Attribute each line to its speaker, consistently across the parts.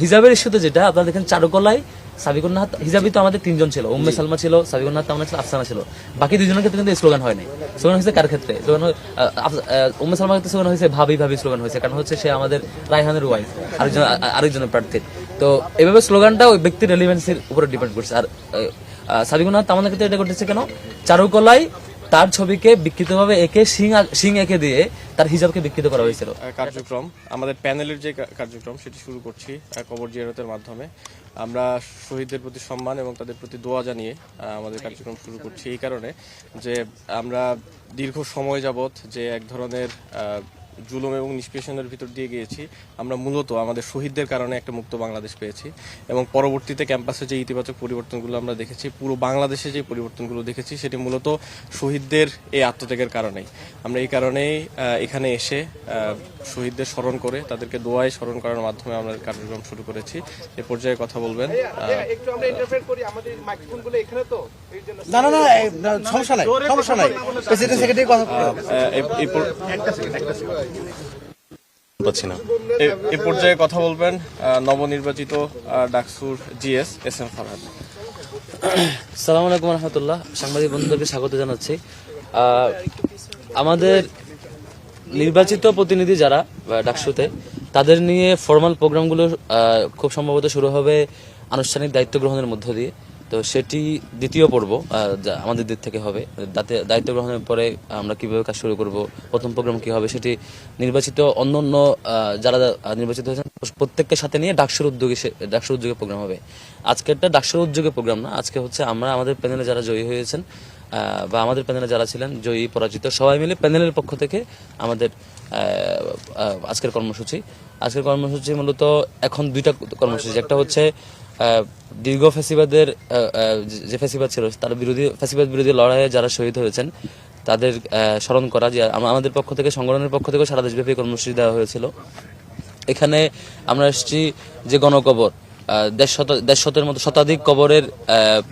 Speaker 1: হিজাবের ইস্যুতে যেটা আপনারা দেখেন চারুকলায় সাবিকুন্নাহ হিজাবি তো আমাদের তিনজন ছিল উম্মে সালমা ছিল তামনা ছিল আফসানা ছিল। বাকি দুজনের ক্ষেত্রে কিন্তু স্লোগান হয় নাই স্লোগান হয়েছে কার ক্ষেত্রে? স্লোগান উম্মে সালমার ক্ষেত্রে স্লোগান হয়েছে ভাবি ভাবি স্লোগান হয়েছে কারণ হচ্ছে সে আমাদের রায়হানের ওয়াইফ আরেকজন আরেকজনের প্রার্থীর তো এভাবে স্লোগানটা ওই ব্যক্তির রেলিভেন্সির উপরে ডিপেন্ড করছে। আর সাবিকুন্নাহ তামান্নার ক্ষেত্রে এটা করতেছে কেন? চারুকলায় তার ছবিকে বিকৃতভাবে একে সিং সিং এঁকে দিয়ে তার হিজাবকে বিকৃত করা হয়েছিল।
Speaker 2: কার্যক্রম, আমাদের প্যানেলের যে কার্যক্রম, সেটি শুরু করছি কবর জিয়ারতের মাধ্যমে। আমরা শহীদদের প্রতি সম্মান এবং তাদের প্রতি দোয়া জানিয়ে আমাদের কার্যক্রম শুরু করছি এই কারণে যে আমরা দীর্ঘ সময় যাবত যে এক ধরনের জুলুম এবং নিষ্পেষণের ভিতর দিয়ে গিয়েছি। আমরা মূলত আমাদের শহীদদের কারণে একটা মুক্ত বাংলাদেশ পেয়েছি এবং পরবর্তীতে ক্যাম্পাসে যে ইতিবাচক পরিবর্তনগুলো আমরা দেখেছি পুরো বাংলাদেশে যে পরিবর্তনগুলো দেখেছি সেটি মূলত শহীদদের এই আত্মত্যাগের কারণেই। আমরা এই কারণেই এখানে এসে শহীদদের স্মরণ করে তাদেরকে দোয়ায় স্মরণ করার মাধ্যমে আমরা কার্যক্রম শুরু করেছি। এ পর্যায়ে কথা বলবেন আহ,
Speaker 3: একটু আমরা ইন্টারফেয়ার করি আমাদের মাইক্রোফোনগুলো এখানে তো? এই
Speaker 4: না না না সমস্যা নাই সমস্যা নাই। প্রেসিডেন্ট সেক্রেটারি কথা
Speaker 2: আহ, এই- এই পর-
Speaker 5: পাচ্ছি
Speaker 2: এ- পর্যায়ে কথা বলবেন নবনির্বাচিত ডাকসুর জিএস এস এম ফারহাদ
Speaker 1: সালাম আলাইকুম রহমতুল্লাহ। সাংবাদিক বন্ধুদেরকে স্বাগত জানাচ্ছি। আমাদের নির্বাচিত প্রতিনিধি যারা ডাকসুতে, তাদের নিয়ে ফর্মাল প্রোগ্রামগুলো খুব সম্ভবত শুরু হবে আনুষ্ঠানিক দায়িত্ব গ্রহণের মধ্য দিয়ে। তো সেটি দ্বিতীয় পর্ব আমাদের দিক থেকে হবে। দাতে- দায়িত্ব গ্রহণের পরে আমরা কীভাবে কাজ শুরু করব, প্রথম প্রোগ্রাম কি হবে সেটি নির্বাচিত অন্য অন্য যারা নির্বাচিত হয়েছেন, প্রত্যেককে সাথে নিয়ে ডাকসুর উদ্যোগে ডাকসুর উদ্যোগে প্রোগ্রাম হবে। আজকেরটা ডাকসুর উদ্যোগে প্রোগ্রাম না, আজকে হচ্ছে আমরা আমাদের প্যানেলে যারা জয়ী হয়েছেন বা আমাদের প্যানেলে যারা ছিলেন, জয়ী, পরাজিত, সবাই মিলে প্যানেলের পক্ষ থেকে আমাদের আজকের কর্মসূচি। আজকের কর্মসূচি মূলত এখন দুইটা কর্মসূচি, একটা হচ্ছে দীর্ঘ ফেসিবাদের যে- ফেসিবাদ ছিল, তার বিরোধী, ফেসিবাদ বিরোধী লড়াইয়ে যারা শহীদ হয়েছেন, তাদের স্মরণ করা যে আমাদের পক্ষ থেকে, সংগঠনের পক্ষ থেকে সারা দেশব্যাপী কর্মসূচি দেওয়া হয়েছিল। এখানে আমরা এসেছি যে গণকবর দেড় শত দেড় শতের মতো, শতাধিক কবরের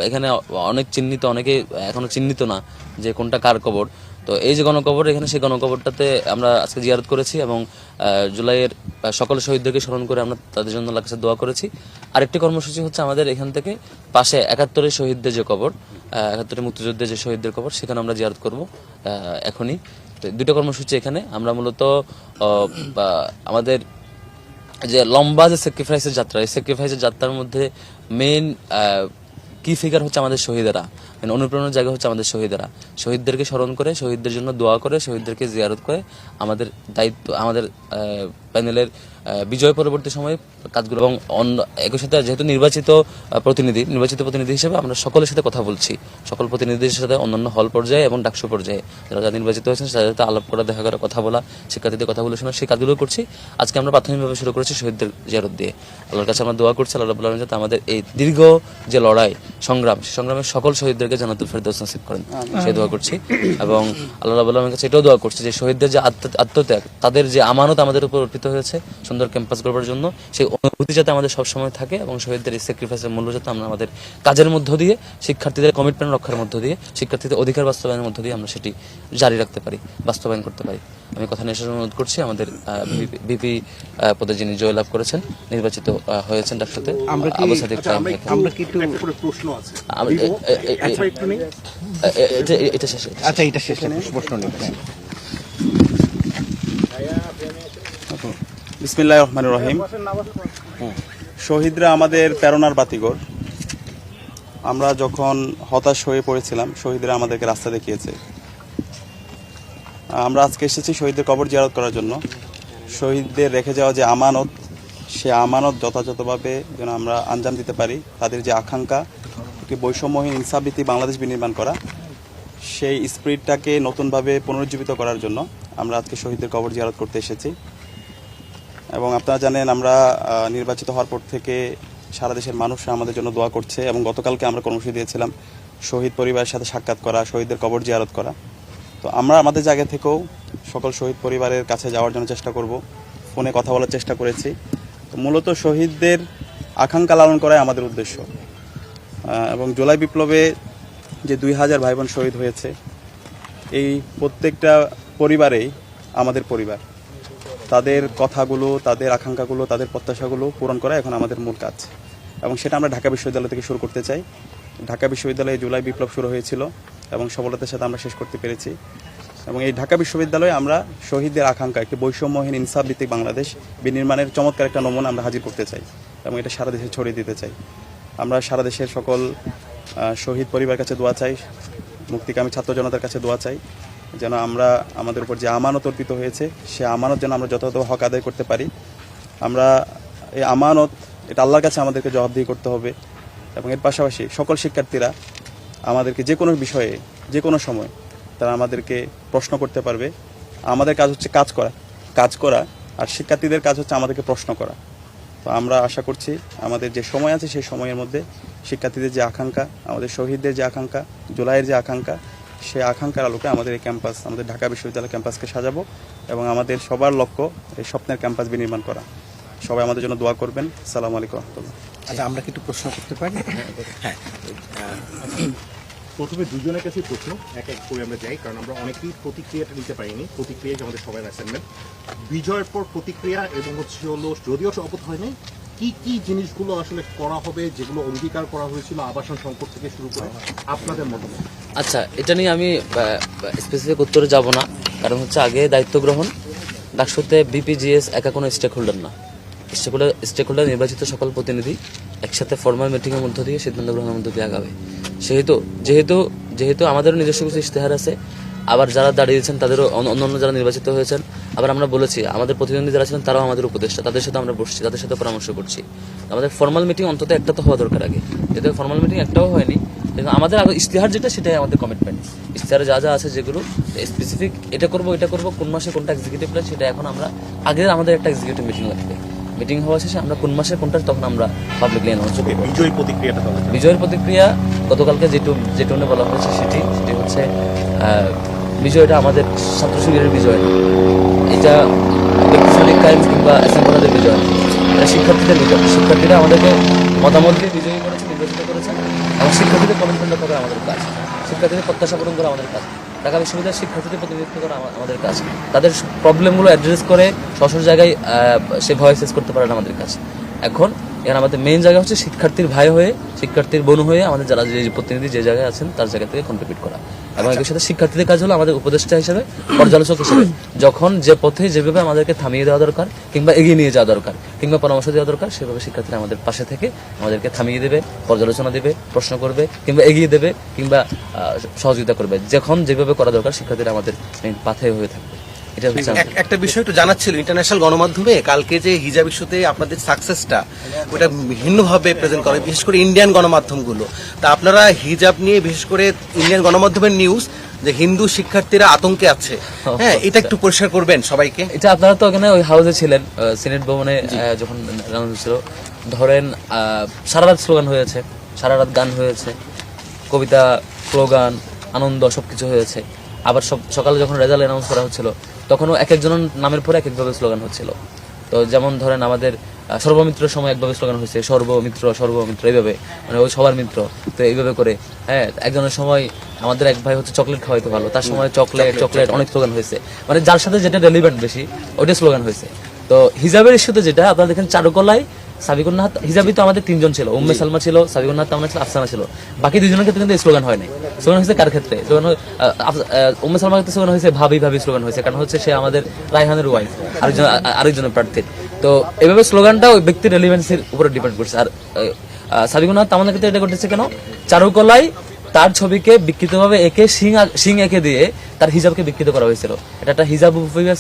Speaker 1: এখানে অনেক চিহ্নিত অনেকে এখনও চিহ্নিত না যে কোনটা কার কবর। তো এই যে গণকবর, এখানে সেই গণকবরটাতে আমরা আজকে জিয়ারত করেছি এবং জুলাইয়ের সকল শহীদদেরকে স্মরণ করে আমরা তাদের জন্য আল্লাহর কাছে দোয়া করেছি। আরেকটি কর্মসূচি হচ্ছে আমাদের এখান থেকে পাশে একাত্তরের শহীদদের যে কবর একাত্তরের মুক্তিযুদ্ধের যে শহীদদের কবর, সেখানে আমরা জিয়ারত করব এখনই। দুটো কর্মসূচি এখানে। আমরা মূলত আমাদের যে লম্বা যে স্যাক্রিফাইসের যাত্রা, এই স্যাক্রিফাইসের যাত্রার মধ্যে মেন কি ফিগার হচ্ছে আমাদের শহীদেরা। অনুপ্রেরণার জায়গা হচ্ছে আমাদের শহীদরা। শহীদদেরকে স্মরণ করে, শহীদদের জন্য দোয়া করে, শহীদদেরকে জিয়ারত করে, আমাদের দায়িত্ব, আমাদের প্যানেলের বিজয় পরবর্তী সময়ে কাজগুলো এবং অন্য একই সাথে যেহেতু নির্বাচিত প্রতিনিধি নির্বাচিত প্রতিনিধি হিসেবে আমরা সকলের সাথে কথা বলছি। সকল প্রতিনিধিদের সাথে অন্যান্য হল পর্যায়ে এবং ডাকসু পর্যায়ে। যারা যারা নির্বাচিত হয়েছেন, তাদের সাথে আলাপ করা, দেখা করা, কথা বলা, শিক্ষার্থীদের কথা বলে শোনা, সেই কাজগুলো করছি। আজকে আমরা প্রাথমিকভাবে শুরু করেছি শহীদদের জিয়ারত দিয়ে। আল্লাহর কাছে আমরা দোয়া করছি, আল্লাহ রাবুল্লাহ যাতে আমাদের এই দীর্ঘ যে লড়াই, সংগ্রাম সংগ্রামের সকল শহীদদেরকে জানাতুল ফেরদৌস নসিব করেন। সেই দোয়া করছি। এবং আল্লাহ রাবুল্লাহের কাছে এটাও দোয়া করছি যে শহীদদের যে আত্ম- আত্মত্যাগ তাদের যে আমানত আমাদের উপর অর্পিত হয়েছে সুন্দর ক্যাম্পাস গড়বার জন্য সেই অনুভূতি যাতে আমাদের সবসময় থাকে এবং শহীদদের এই স্যাক্রিফাইসের মূল্য যাতে আমরা আমাদের কাজের মধ্য দিয়ে শিক্ষার্থীদের কমিটমেন্ট রক্ষার মধ্য দিয়ে শিক্ষার্থীদের অধিকার বাস্তবায়নের মধ্য দিয়ে আমরা সেটি জারি রাখতে পারি বাস্তবায়ন করতে পারি। আমি কথা নিয়ে অনুরোধ করছি আমাদের বিপি পদে যিনি জয়লাভ করেছেন নির্বাচিত হয়েছেন ডাক্তারতে আবু সাদিক
Speaker 4: আচ্ছা, আমরা কি একটু
Speaker 3: প্রশ্ন আছে।
Speaker 4: আচ্ছা,
Speaker 1: এটা- এটা শেষ
Speaker 4: আচ্ছা এটা শেষ প্রশ্ন নেই।
Speaker 5: বিসমিল্লাহ রহমান রহিম। শহীদরা আমাদের প্রেরণার বাতিগর আমরা যখন হতাশ হয়ে পড়েছিলাম শহীদরা আমাদেরকে রাস্তা দেখিয়েছে। আমরা আজকে এসেছি শহীদদের কবর জিয়ারত করার জন্য। শহীদদের রেখে যাওয়া যে আমানত সে আমানত যথাযথভাবে যেন আমরা আঞ্জাম দিতে পারি। তাদের যে আকাঙ্ক্ষা একটি বৈষম্যহীন ইনসাফভিত্তিক বাংলাদেশ বিনির্মাণ করা। সেই স্পিরিটটাকে নতুনভাবে পুনরুজ্জীবিত করার জন্য আমরা আজকে শহীদদের কবর জিয়ারত করতে এসেছি। এবং আপনারা জানেন, আমরা নির্বাচিত হওয়ার পর থেকে সারা দেশের মানুষরা আমাদের জন্য দোয়া করছে এবং গতকালকে আমরা কর্মসূচি দিয়েছিলাম শহীদ পরিবারের সাথে সাক্ষাৎ করা, শহীদদের কবর জিয়ারত করা। তো আমরা আমাদের জায়গা থেকেও সকল শহীদ পরিবারের কাছে যাওয়ার জন্য চেষ্টা করব। ফোনে কথা বলার চেষ্টা করেছি। তো মূলত শহীদদের আকাঙ্ক্ষা লালন করাই আমাদের উদ্দেশ্য। এবং জুলাই বিপ্লবে যে দুই হাজার ভাই বোন শহীদ হয়েছে, এই প্রত্যেকটা পরিবারেই আমাদের পরিবার। তাদের কথাগুলো, তাদের আকাঙ্ক্ষাগুলো, তাদের প্রত্যাশাগুলো পূরণ করা এখন আমাদের মূল কাজ। এবং সেটা আমরা ঢাকা বিশ্ববিদ্যালয় থেকে শুরু করতে চাই। ঢাকা বিশ্ববিদ্যালয়ে জুলাই বিপ্লব শুরু হয়েছিল এবং সফলতার সাথে আমরা শেষ করতে পেরেছি। এবং এই ঢাকা বিশ্ববিদ্যালয়ে আমরা শহীদদের আকাঙ্ক্ষা, একটি বৈষম্যহীন ইনসাফ ভিত্তিক বাংলাদেশ বিনির্মাণের চমৎকার একটা নমুনা আমরা হাজির করতে চাই এবং এটা সারা দেশে ছড়িয়ে দিতে চাই। আমরা সারা দেশের সকল শহীদ পরিবার কাছে দোয়া চাই, মুক্তিকামী ছাত্র জনতার কাছে দোয়া চাই, যেন আমরা আমাদের উপর যে আমানত অর্পিত হয়েছে, সে আমানত যেন আমরা যথাযথ হক আদায় করতে পারি। আমরা এই আমানত, এটা আল্লাহর কাছে আমাদেরকে জবাবদিহি করতে হবে এবং এর পাশাপাশি সকল শিক্ষার্থীরা আমাদেরকে যে কোনো বিষয়ে, যে কোনো সময় তারা আমাদেরকে প্রশ্ন করতে পারবে। আমাদের কাজ হচ্ছে কাজ করা কাজ করা, আর শিক্ষার্থীদের কাজ হচ্ছে আমাদেরকে প্রশ্ন করা। তো আমরা আশা করছি আমাদের যে সময় আছে সেই সময়ের মধ্যে শিক্ষার্থীদের যে আকাঙ্ক্ষা, আমাদের শহীদদের যে আকাঙ্ক্ষা, জুলাইয়ের যে আকাঙ্ক্ষা সেই আকাঙ্ক্ষার আলোকে আমাদের এই ক্যাম্পাস, আমাদের ঢাকা বিশ্ববিদ্যালয় ক্যাম্পাসকে সাজাবো এবং আমাদের সবার লক্ষ্য এই স্বপ্নের ক্যাম্পাস বিনির্মাণ করা। সবাই আমাদের জন্য দোয়া করবেন। সালাম আলাইকুম
Speaker 4: আচ্ছা আমরা কি একটু প্রশ্ন করতে পারি? হ্যাঁ।
Speaker 6: প্রথমে দুজনের কাছে প্রশ্ন, এক এক করে আমরা যাই, কারণ আমরা অনেকেই প্রতিক্রিয়াটা নিতে পারিনি। প্রতিক্রিয়া আমাদের সবাই অ্যাসাইনমেন্ট বিজয়ের পর প্রতিক্রিয়া এবং হচ্ছে হলো, যদিও শপথ হয়নি, কি কি জিনিসগুলো আসলে করা হবে, যেগুলো অঙ্গীকার করা হয়েছিল, আবাসন সংকট থেকে শুরু করে আপনাদের মতামত?
Speaker 1: আচ্ছা এটা নিয়ে আমি স্পেসিফিক উত্তরে যাব না, কারণ হচ্ছে আগে দায়িত্ব গ্রহণ ডাকসুতে বিপিজিএস একা কোনো স্টেক হোল্ডার না। স্টেক হোল্ডার নির্বাচিত সকল প্রতিনিধি একসাথে ফর্মাল মিটিংয়ের মধ্য দিয়ে সিদ্ধান্ত গ্রহণের মধ্য দিয়ে আগাবে। সেহেতু, যেহেতু যেহেতু আমাদেরও নিজস্ব কিছু ইশতেহার আছে, আবার যারা দাঁড়িয়েছেন তাদেরও অন্য অন্য যারা নির্বাচিত হয়েছেন, আবার আমরা বলেছি, আমাদের প্রতিদ্বন্দ্বী যারা ছিলেন তারাও আমাদের উপদেষ্টা, তাদের সাথে আমরা বসছি, তাদের সাথে পরামর্শ করছি। আমাদের ফর্মাল মিটিং অন্তত একটা তো হওয়া দরকার আগে। যেহেতু ফর্মাল মিটিং একটাও হয়নি আমাদের ইশতেহার যেটা, সেটাই আমাদের কমিটমেন্ট ইশতেহারে যা যা আছে যেগুলো স্পেসিফিক এটা করব এটা করব, কোন মাসে কোনটা এক্সিকিউটিভ প্ল্যান সেটা এখন আমরা আগে আমাদের একটা এক্সিকিউটিভ মিটিং লাগবে। মিটিং হওয়া শেষে আমরা কোন মাসে কোনটা তখন আমরা পাবলিকলি অ্যানাউন্স করব
Speaker 6: বিজয়ী প্রতিক্রিয়াটা
Speaker 1: বিজয়ের প্রতিক্রিয়া গতকালকে যেটু যেটুনে বলা হয়েছে সেটি সেটি হচ্ছে বিজয়টা আমাদের ছাত্র শিবিরের বিজয়। এটা ব্যক্তিশালী ক্রাইম কিংবা অ্যাসেম্বলাদের বিজয়। এটা শিক্ষার্থীদের বিজয়। শিক্ষার্থীরা আমাদেরকে মতামত দিয়ে বিজয়ী করেছে নির্বাচিত করেছে এবং শিক্ষার্থীদের কমিটমেন্ট করা আমাদের কাজ। শিক্ষার্থীদের প্রত্যাশা পূরণ করা আমাদের কাজ। ঢাকা বিশ্ববিদ্যালয়ের শিক্ষার্থীদের প্রতিনিধিত্ব করা আমাদের কাজ। তাদের প্রবলেমগুলো অ্যাড্রেস করে সশর জায়গায় সে ভয়েস করতে পারেন আমাদের কাজ এখন এখানে আমাদের মেইন জায়গা হচ্ছে শিক্ষার্থীর ভাই হয়ে শিক্ষার্থীর বোন হয়ে আমাদের যারা যে প্রতিনিধি যে জায়গায় আছেন তার জায়গা থেকে কন্ট্রিবিউট করা। এবং এর সাথে শিক্ষার্থীদের কাজ হলো আমাদের উপদেষ্টা হিসেবে পর্যালোচক হিসেবে। যখন যে পথে যেভাবে আমাদেরকে থামিয়ে দেওয়া দরকার কিংবা এগিয়ে নিয়ে যাওয়া দরকার কিংবা পরামর্শ দেওয়া দরকার সেভাবে শিক্ষার্থীরা আমাদের পাশে থেকে আমাদেরকে থামিয়ে দেবে পর্যালোচনা দেবে প্রশ্ন করবে কিংবা এগিয়ে দেবে কিংবা সহযোগিতা করবে। যখন যেভাবে করা দরকার শিক্ষার্থীরা আমাদের পাথে হয়ে থাকবে। এটা
Speaker 4: একটা বিষয় একটু জানার ছিল ইন্টারন্যাশনাল গণমাধ্যমে কালকে যে হিজাব ইস্যুতে আপনাদের সাকসেসটা ওটা ভিন্নভাবে প্রেজেন্ট করে বিশেষ করে ইন্ডিয়ান গণমাধ্যমগুলো। তা আপনারা হিজাব নিয়ে বিশেষ করে ইন্ডিয়ান গণমাধ্যমের নিউজ যে হিন্দু শিক্ষার্থীরা আতঙ্কে আছে। হ্যাঁ এটা একটু পরিষ্কার করবেন সবাইকে।
Speaker 1: এটা আপনারা তো ওখানে ওই হাউসে ছিলেন সিনেট ভবনে যখন হয়েছিল ধরেন সারা রাত স্লোগান হয়েছে সারা রাত গান হয়েছে কবিতা স্লোগান আনন্দ সবকিছু হয়েছে। আবার সব সকালে যখন রেজাল্ট অ্যানাউন্স করা হচ্ছিল তখনও এক একজনের নামের পরে এক একভাবে স্লোগান হচ্ছিল। তো যেমন ধরেন আমাদের সর্বমিত্র সময় একভাবে স্লোগান হয়েছে সর্বমিত্র সর্বমিত্র এইভাবে। মানে ওই সবার মিত্র তো এইভাবে করে। হ্যাঁ একজনের সময় আমাদের এক ভাই হচ্ছে চকলেট খাওয়াইতে ভালো তার সময় চকলেট চকলেট অনেক স্লোগান হয়েছে। মানে যার সাথে যেটা রেলিভেন্ট বেশি ওইটা স্লোগান হয়েছে। তো হিজাবের ইস্যুতে যেটা আপনারা দেখেন চারুকলায় সাবিকুন্নাহাত হিজাবি তো আমাদের তিনজন ছিল উম্মে সালমা ছিল সাবিকুন্নাহাত তামনা ছিল আফসানা ছিল। বাকি দুজনের ক্ষেত্রে কিন্তু স্লোগান হয় নাই। স্লোগান হয়েছে কার ক্ষেত্রে? স্লোগান উম্মে সালমার ক্ষেত্রে স্লোগান হয়েছে ভাবি ভাবি স্লোগান হয়েছে কারণ হচ্ছে সে আমাদের রায়হানের ওয়াইফ আরেকজন আরেকজনের প্রার্থীর তো এভাবে স্লোগানটা ওই ব্যক্তির রেলিভেন্সির উপরে ডিপেন্ড করছে। আর সাবিকুন্নাহাত তামনার ক্ষেত্রে এটা ঘটেছে কেন? চারুকলায় তার ছবিকে বিকৃতভাবে একে সিং সিং এঁকে দিয়ে তার হিজাবকে বিকৃত করা হয়েছিল। এটা একটা হিজাব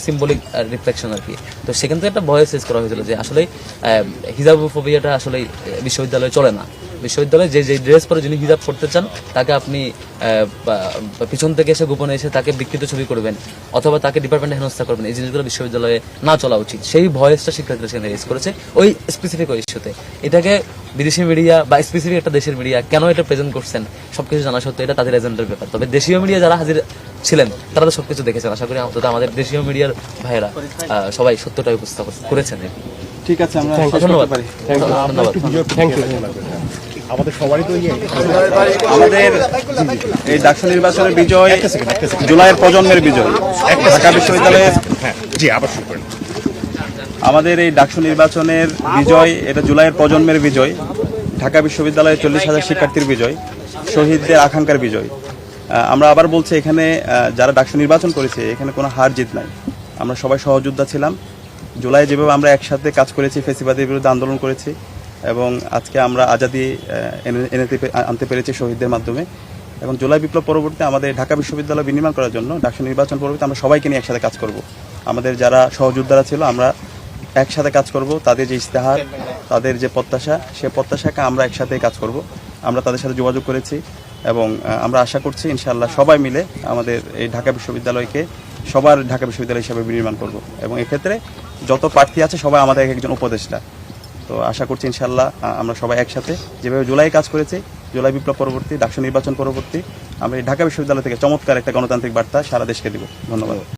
Speaker 1: সিম্বলিক রিফ্লেকশন আর কি। তো সেখান থেকে একটা ভয়েস শেষ করা হয়েছিল যে আসলে হিজাবোফোবিয়াটা আসলে বিশ্ববিদ্যালয়ে চলে না। বিশ্ববিদ্যালয়ে যে যে ড্রেস পরে যিনি হিজাব করতে চান, তাকে আপনি পিছন থেকে এসে গোপনে এসে তাকে বিকৃত ছবি করবেন, অথবা তাকে ডিপার্টমেন্টে হেনস্থা করবেন। এই জিনিসগুলো বিশ্ববিদ্যালয়ে না চলা উচিত। সেই ভয়েসটা শিক্ষার্থীরা সেখানে রেজ করেছে ওই স্পেসিফিক ওই ইস্যুতে এটাকে বিদেশি মিডিয়া বা স্পেসিফিক একটা দেশের মিডিয়া কেন এটা প্রেজেন্ট করছেন সবকিছু জানা সত্ত্বেও এটা তাদের এজেন্ডার ব্যাপার। তবে দেশীয় মিডিয়া যারা হাজির ছিলেন তারা তো সবকিছু দেখেছেন। আশা করি অন্তত আমাদের দেশীয় মিডিয়ার ভাইয়েরা সবাই সত্যটা উপস্থাপন করেছেন।
Speaker 5: ঠিক আছে আমরা
Speaker 1: ধন্যবাদ।
Speaker 5: করতে পারি।
Speaker 1: ধন্যবাদ।
Speaker 6: আমাদের সবারই তো ইয়ে।
Speaker 5: আমাদের এই ডাকসু নির্বাচনের বিজয় জুলাইয়ের প্রজন্মের বিজয়। ঢাকা বিশ্ববিদ্যালয়ের
Speaker 6: হ্যাঁ জি আবার শুরু করেন
Speaker 5: আমাদের এই ডাকসু নির্বাচনের বিজয়, এটা জুলাইয়ের প্রজন্মের বিজয়, ঢাকা বিশ্ববিদ্যালয়ের চল্লিশ হাজার শিক্ষার্থীর বিজয়, শহীদদের আকাঙ্ক্ষার বিজয়। আমরা আবার বলছি এখানে যারা ডাকসু নির্বাচন করেছে, এখানে কোনো হার জিত নাই। আমরা সবাই সহযোদ্ধা ছিলাম। জুলাই যেভাবে আমরা একসাথে কাজ করেছি, ফেসিবাদের বিরুদ্ধে আন্দোলন করেছি, এবং আজকে আমরা আজাদি এনে আনতে পেরেছি শহীদদের মাধ্যমে। এবং জুলাই বিপ্লব পরবর্তী আমাদের ঢাকা বিশ্ববিদ্যালয় বিনির্মাণ করার জন্য, ডাকসু নির্বাচন পরবর্তী আমরা সবাইকে নিয়ে একসাথে কাজ করব। আমাদের যারা সহযোদ্ধারা ছিল, আমরা একসাথে কাজ করব, তাদের যে ইস্তেহার তাদের যে প্রত্যাশা, সে প্রত্যাশাকে আমরা একসাথে কাজ করব। আমরা তাদের সাথে যোগাযোগ করেছি এবং আমরা আশা করছি ইনশাআল্লাহ সবাই মিলে আমাদের এই ঢাকা বিশ্ববিদ্যালয়কে সবার ঢাকা বিশ্ববিদ্যালয় হিসেবে বিনির্মাণ করব। এবং এক্ষেত্রে যত প্রার্থী আছে, সবাই আমাদের এক একজন উপদেষ্টা। তো আশা করছি ইনশাল্লাহ আমরা সবাই একসাথে যেভাবে জুলাই কাজ করেছি, জুলাই বিপ্লব পরবর্তী ডাকসু নির্বাচন পরবর্তী, আমরা এই ঢাকা বিশ্ববিদ্যালয় থেকে চমৎকার একটা গণতান্ত্রিক বার্তা সারা দেশকে দিব। ধন্যবাদ।